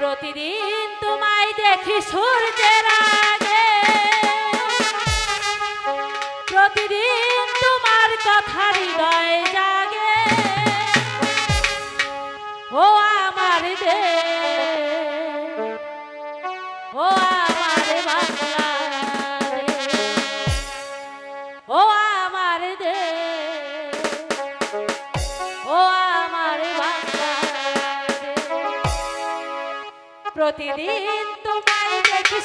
প্রতিদিন তোমায় দেখি সূর্যের আগে। প্রতিদিন তোমার কথা হৃদয় জাগে। ও আমার দে ও প্রতিদিন তোমায় দেখি